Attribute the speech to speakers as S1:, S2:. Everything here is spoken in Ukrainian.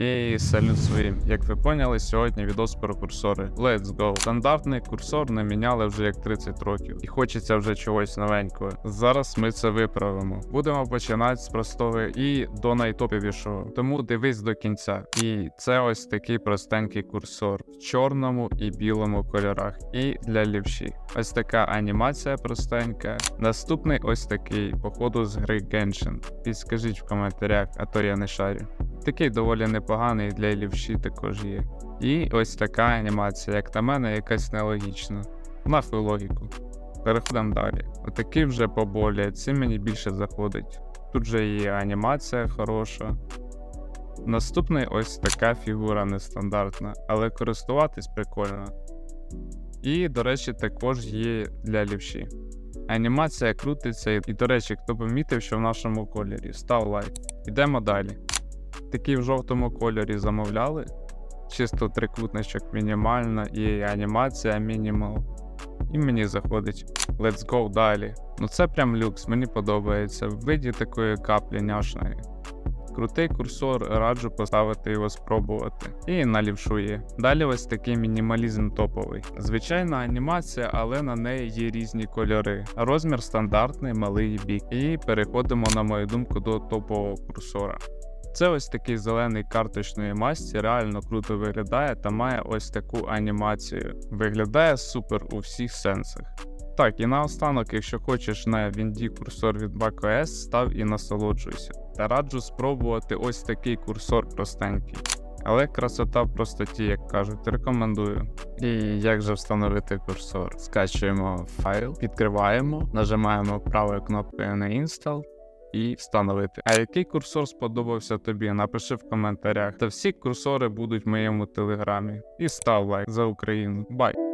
S1: І салют своїм. Як ви поняли, сьогодні відос про курсори. Let's go. Стандартний курсор не міняли вже як 30 років, і хочеться вже чогось новенького. Зараз ми це виправимо. Будемо починати з простого і до найтоповішого. Тому дивись до кінця. І це ось такий простенький курсор в чорному і білому кольорах. І для лівші. Ось така анімація простенька. Наступний ось такий, походу з гри Genshin. Підскажіть в коментарях, а то я не шарю. Такий доволі непоганий для лівші також є. І ось така анімація, як на мене, якась нелогічна. Нахуй логіку. Переходимо далі. Отакий вже поболі, цим мені більше заходить. Тут же є анімація хороша. Наступний ось така фігура нестандартна, але користуватись прикольно. І, до речі, також є для лівші. Анімація крутиться, і, до речі, хто помітив, що в нашому кольорі, став лайк. Ідемо далі. Такий в жовтому кольорі замовляли. Чисто трикутничок мінімальна і анімація мінімал. І мені заходить. Let's go далі. Ну це прям люкс, мені подобається. В виді такої каплі няшної. Крутий курсор, раджу поставити його спробувати. І на лівшу. Далі ось такий мінімалізм топовий. Звичайна анімація, але на неї є різні кольори. Розмір стандартний, малий бік. І переходимо, на мою думку, до топового курсора. Це ось такий зелений карточної масті, реально круто виглядає та має ось таку анімацію. Виглядає супер у всіх сенсах. Так, і наостанок, якщо хочеш на Вінді курсор від macOS, став і насолоджуйся. Та раджу спробувати ось такий курсор простенький. Але красота в простоті, як кажуть, рекомендую. І як же встановити курсор? Скачуємо файл, відкриваємо, нажимаємо правою кнопкою на Install і встановити. А який курсор сподобався тобі? Напиши в коментарях. Та всі курсори будуть в моєму телеграмі. І став лайк за Україну. Бай!